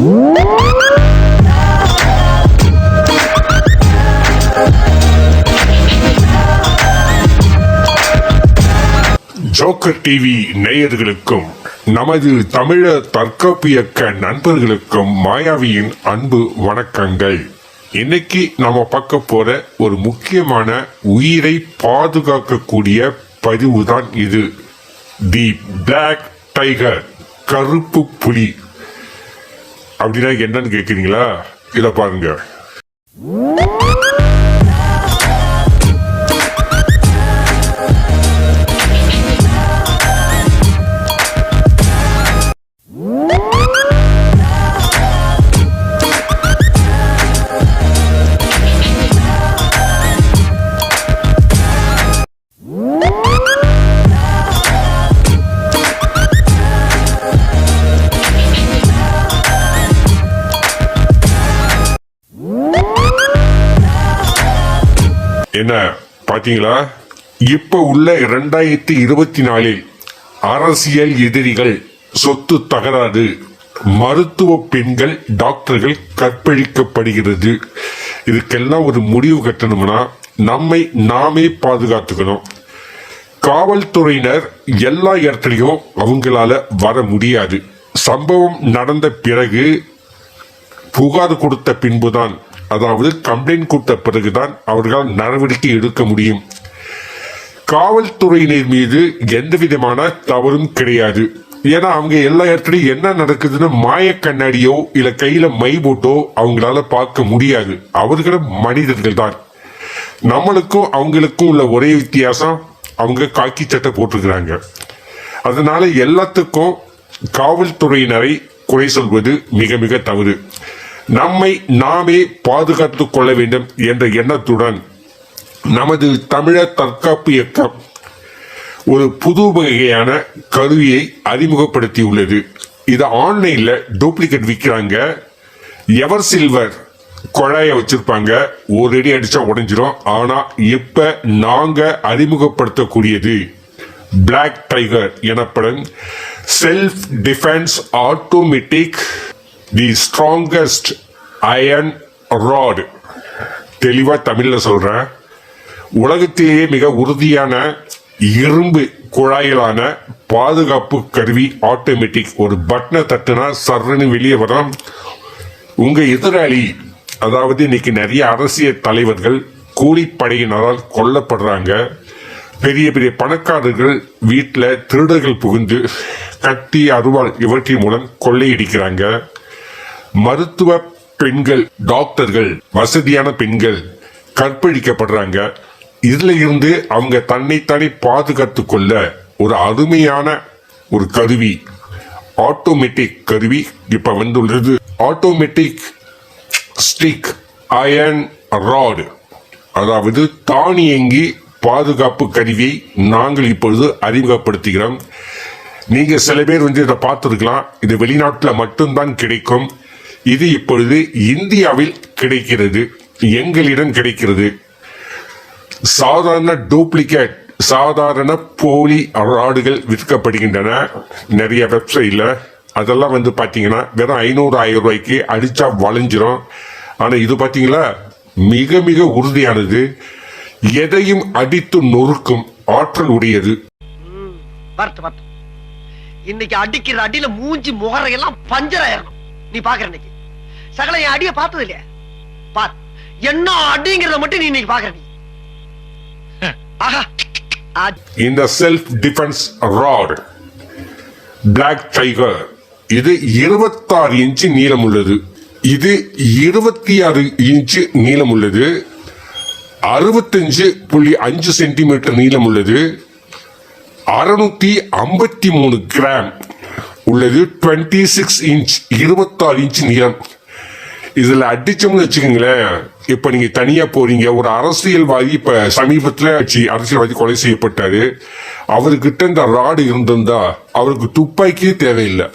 Joker TV நேயர்களுக்கும் நமது தமிழர் தற்காப்பியக்க நண்பர்களுக்கும் மாயாவியின் அன்பு வணக்கங்கள். இன்னைக்கு நம்ம பார்க்க போற ஒரு முக்கியமான உயிரை பாதுகாக்கக்கூடிய பதிவு தான் இது. தி பிளாக் டைகர் கருப்பு புலி. அப்படின்னா என்னன்னு கேட்குறீங்களா இதை பாருங்க. என்ன பாத்தீங்களா? இப்ப உள்ள இரண்டாயிரத்தி இருபத்தி நாலில் அரசியல் எதிரிகள் சொத்து தகராறு மருத்துவ பெண்கள் டாக்டர்கள் கற்பழிக்கப்படுகிறது. இதுக்கெல்லாம் ஒரு முடிவு கட்டணும்னா நம்மை நாமே பாதுகாத்துக்கணும். காவல்துறையினர் எல்லா இடத்துலையும் அவங்களால வர முடியாது. சம்பவம் நடந்த பிறகு புகார் கொடுத்த பின்புதான் அதாவது கம்ப்ளைண்ட் கொடுத்த பிறகுதான் அவர்களால் நடவடிக்கை எடுக்க முடியும். காவல்துறையினர் மீது எந்த விதமான தவறும் கிடையாது. ஏன்னா அவங்க எல்லா இடத்துலயும் என்ன நடக்குதுன்னு மாய கண்ணாடியோ இல்ல கையில மை போட்டோ அவங்களால பார்க்க முடியாது. அவர்களும் மனிதர்கள் தான் நம்மளுக்கும் அவங்களுக்கும் உள்ள ஒரே வித்தியாசம் அவங்க காக்கி சட்டை போட்டிருக்கிறாங்க. அதனால எல்லாத்துக்கும் காவல்துறையினரை குறை சொல்வது மிக மிக தவறு. நம்மை நாமே பாதுகாத்துக் கொள்ள வேண்டும் என்ற எண்ணத்துடன் நமது தமிழர் தற்காப்பு இயக்கம் ஒரு புது வகையான கருவியை அறிமுகப்படுத்தியுள்ளது. இது ஆன்லைன்ல டூப்ளிகேட் விற்கிறாங்க எவர் சில்வர் குழாய வச்சிருப்பாங்க. ஒரு அடி அடிச்சா உடைஞ்சிரும். ஆனா இப்ப நாங்க அறிமுகப்படுத்தக்கூடியது பிளாக் டைகர் எனப்படும் self defence automatic the strongest iron rod தெளிவா தமிழ்ல சொல்றேன். உலகத்திலேயே மிக உறுதியான இரும்பு குழாயிலான பாதுகாப்பு கருவி ஆட்டோமேட்டிக் ஒரு பட்டனை தட்டுனா சர்ன்னு வெளியே வரும். உங்க எதிராளி அதாவது இன்னைக்கு நிறைய அரசியல் தலைவர்கள் கூலிப்படையினரால் கொல்லப்படுறாங்க. பெரிய பெரிய பணக்காரர்கள் வீட்டில் திருடர்கள் புகுந்து கத்தி அருவாள் இவற்றின் மூலம் கொள்ளையடிக்கிறாங்க. மருத்துவ பெண்கள் டாக்டர்கள் வசதியான பெண்கள் கற்பழிக்கப்படுறாங்க. இதுல இருந்து அவங்க தன்னைத்தானே பாதுகாத்து கொள்ள ஒரு அருமையான ஒரு கருவி ஆட்டோமேட்டிக் கருவி இப்ப வந்துள்ளது. ஆட்டோமேட்டிக் ஸ்டிக் அயன் ராடு அதாவது தானியங்கி பாதுகாப்பு கருவியை நாங்கள் இப்பொழுது அறிமுகப்படுத்துகிறோம். நீங்க சில பேர் வந்து இதை பார்த்துருக்கலாம். இது வெளிநாட்டில் மட்டும்தான் கிடைக்கும். இது இப்பொழுது இந்தியாவில் கிடைக்கிறது எங்களிடம் கிடைக்கிறது. சாதாரண டூப்ளிகேட் சாதாரண போலி ராடுகள் விற்கப்படுகின்றன. நிறைய வெப்சைட்ல. அதெல்லாம் வந்து பாத்தீங்கன்னா வெறும் ஐநூறு ஆயிரம் ரூபாய்க்கு அடிச்சா வளைஞ்சிரும். ஆனா இது பாத்தீங்களா மிக மிக உறுதியானது. எதையும் அடித்து நொறுக்கும் ஆற்றல் உடையது. இன்னைக்கு அடிக்கிற அடியில மூஞ்சி முகரையெல்லாம் பஞ்சர் நீ பாக்குற சகல என் அடிய பார்த்தது இல்லையா? பார் என்ன அடிங்கிறத மட்டும் நீ இன்னைக்கு பாக்குற நீ ஆஹா. இந்த self defence rod black tiger இது இருபத்தாறு இன்ச்சு நீளம் உள்ளது. இது இருபத்தி ஆறு இன்ச்சு நீளம் உள்ளது. அறுபத்தஞ்சு புள்ளி அஞ்சு சென்டிமீட்டர் நீளம் உள்ளது. அறுநூத்தி ஐம்பத்தி மூணு கிராம் உள்ளது. டுவெண்ட்டி சிக்ஸ் இன்ச் இருபத்தாறு இன்ச் நீளம். இதுல அடிச்சோம்னு வச்சுக்கோங்களேன். இப்ப நீங்க தனியா போறீங்க. ஒரு அரசியல்வாதி இப்ப சமீபத்துல அரசியல்வாதி கொலை செய்யப்பட்டாரு. அவர்கிட்ட இந்த ராடு இருந்திருந்தா அவருக்கு துப்பாக்கியே தேவையில்லை.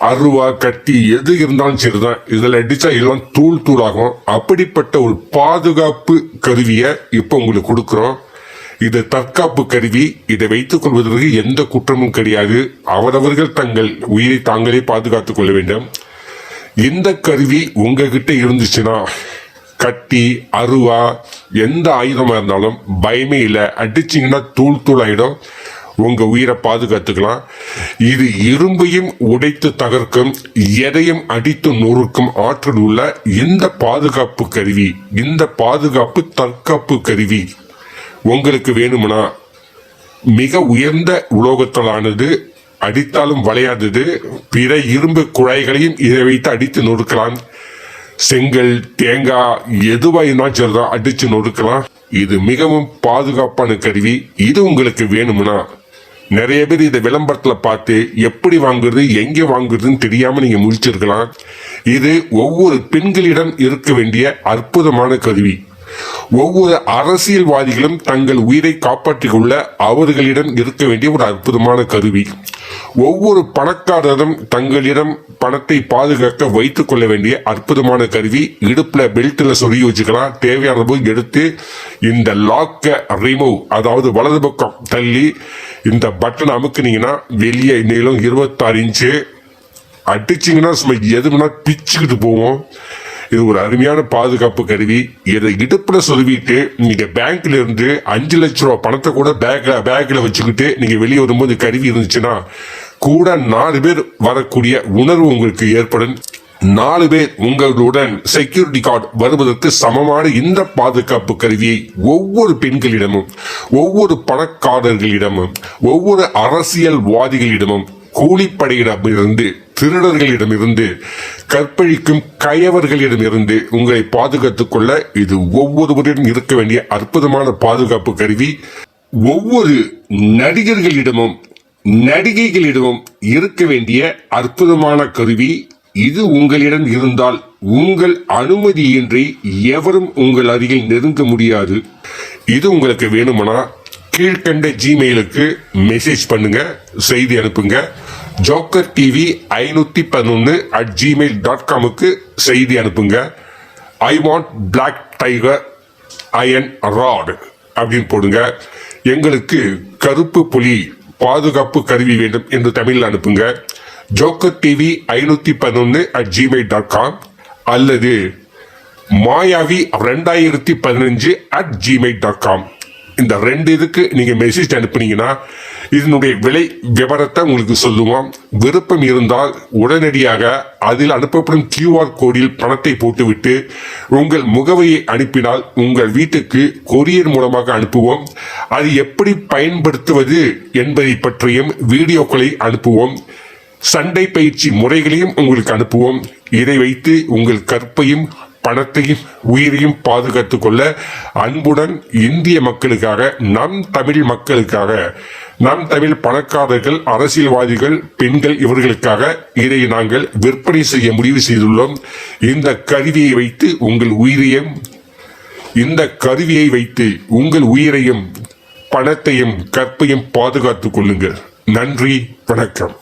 அருவா கட்டி எது இருந்தாலும் சரிதான். இதுல அடிச்சா எல்லாம் தூள் தூளாகும். அப்படிப்பட்ட ஒரு பாதுகாப்பு கருவியை இப்ப உங்களுக்கு கொடுக்குறோம். இது தற்காப்பு கருவி. இதை வைத்துக் கொள்வதற்கு எந்த குற்றமும் கிடையாது. அவரவர்கள் தங்கள் உயிரை தாங்களே பாதுகாத்துக் கொள்ள வேண்டும். இந்த கருவி உங்ககிட்ட இருந்துச்சுன்னா கட்டி அருவா எந்த ஆயுதமா இருந்தாலும் பயமே இல்லை. அடிச்சிங்கன்னா தூள் தூள் ஆயிடும். உங்க உயிரை பாதுகாத்துக்கலாம். இது இரும்பையும் உடைத்து தகர்க்கும் எதையும் அடித்து நொறுக்கும் ஆற்றல் உள்ள இந்த பாதுகாப்பு கருவி இந்த பாதுகாப்பு தற்காப்பு கருவி உங்களுக்கு வேணும்னா மிக உயர்ந்த உலோகத்தாலானது அடித்தாலும் வளையாதது. பிற இரும்பு குழாய்களையும் இதை வைத்து அடித்து நொறுக்கலாம். செங்கல் தேங்காய் எதுவாயினாலும் சரிதான் அடிச்சு நொறுக்கலாம். இது மிகவும் பாதுகாப்பான கருவி. இது உங்களுக்கு வேணும்னா நிறைய பேர் இதை விளம்பரத்துல பார்த்து எப்படி வாங்குறது எங்கே வாங்குறதுன்னு தெரியாம நீங்க முடிச்சிருக்கலாம் இது ஒவ்வொரு பெண்களிடம் இருக்க வேண்டிய அற்புதமான கருவி. ஒவ்வொரு அரசியல்வாதிகளும் தங்கள் உயிரை காப்பாற்றிக் கொள்ள அவர்களிடம் இருக்க வேண்டிய ஒரு அற்புதமான கருவி. ஒவ்வொரு பணக்காரரும் தங்களிடம் பணத்தை பாதுகாக்க வைத்துக் கொள்ள வேண்டிய அற்புதமான கருவி. இடுப்புல பெல்ட்ல சொல்லி வச்சுக்கலாம். தேவையான போது எடுத்து இந்த லாக்க ரிமூவ் அதாவது வலது பக்கம் தள்ளி இந்த பட்டன் அமுக்குனீங்கன்னா வெளியே நீளம் இருபத்தாறு இன்ச்சு. அடிச்சிங்கன்னா சும்மா எதுனா பிச்சுக்கிட்டு போவோம். இது ஒரு அருமையான பாதுகாப்பு கருவி. இதை இடுப்புல சொல்லிட்டு நீங்க பேங்க்ல இருந்து அஞ்சு லட்ச ரூபாய் பணத்தை கூட பேக்ல பேக்ல வச்சுக்கிட்டு நீங்க வெளியே வரும்போது கருவி இருந்துச்சுன்னா கூட நாலு பேர் வரக்கூடிய உணர்வு உங்களுக்கு ஏற்படும். நாலு பேர் உங்களுடன் செக்யூரிட்டி கார்டு வருவதற்கு சமமான இந்த பாதுகாப்பு கருவியை ஒவ்வொரு பெண்களிடமும் ஒவ்வொரு பணக்காரர்களிடமும் ஒவ்வொரு அரசியல்வாதிகளிடமும் கூலிப்படையிடமிருந்து திருடர்களிடமிருந்து கற்பழிக்கும் கயவர்களிடமிருந்து உங்களை பாதுகாத்துக் கொள்ள இது ஒவ்வொருவரிடம் இருக்க வேண்டிய அற்புதமான பாதுகாப்பு கருவி. ஒவ்வொரு நடிகர்களிடமும் நடிகைகளிடமும் இருக்க வேண்டிய அற்புதமான கருவி. இது உங்களிடம் இருந்தால் உங்கள் அனுமதியின்றி எவரும் உங்கள் அருகில் நெருங்க முடியாது. இது உங்களுக்கு வேணுமானா கீழ்கண்ட ஜிமெயிலுக்கு மெசேஜ் பண்ணுங்க செய்தி அனுப்புங்க. ஜோக்கர் டிவி ஐநூத்தி பதினொன்று அட் ஜிமெயில் டாட் காமுக்கு செய்தி அனுப்புங்க. I want black tiger iron rod அப்படின்னு போடுங்க. எங்களுக்கு கருப்பு புலி பாதுகாப்பு கருவி வேண்டும் என்று தமிழில் அனுப்புங்க. ஜோக்கர் டிவி ஐநூத்தி பதினொன்று அட் ஜிமெயில் டாட் காம் அல்லது மாயாவி ரெண்டாயிரத்தி பதினஞ்சு அட் ஜிமெயில் டாட் காம் இந்த ரெண்டு இதுக்கு நீங்க மெசேஜ் அனுப்புனீங்கன்னா இதனுடைய விலை விவரத்தை உங்களுக்கு சொல்லுவோம். விருப்பம் இருந்தால் உடனடியாக அதில் அனுப்பப்படும் கியூஆர் கோடில் பணத்தை போட்டுவிட்டு உங்கள் முகவரியை அனுப்பினால் உங்கள் வீட்டுக்கு கொரியர் மூலமாக அனுப்புவோம். அது எப்படி பயன்படுத்துவது என்பதை பற்றியும் வீடியோக்களை அனுப்புவோம். சண்டை பயிற்சி முறைகளையும் உங்களுக்கு அனுப்புவோம். இதை வைத்து உங்கள் கற்பையும் பணத்தையும் உயிரையும் பாதுகாத்துக் கொள்ள அன்புடன் இந்திய மக்களுக்காக நம் தமிழ் மக்களுக்காக நம் தமிழ் பணக்காரர்கள் அரசியல்வாதிகள் பெண்கள் இவர்களுக்காக இதை நாங்கள் விற்பனை செய்ய முடிவு செய்துள்ளோம். இந்த கருவியை வைத்து உங்கள் உயிரையும் இந்த கருவியை வைத்து உங்கள் உயிரையும் பணத்தையும் கற்பையும் பாதுகாத்துக் கொள்ளுங்கள். நன்றி வணக்கம்.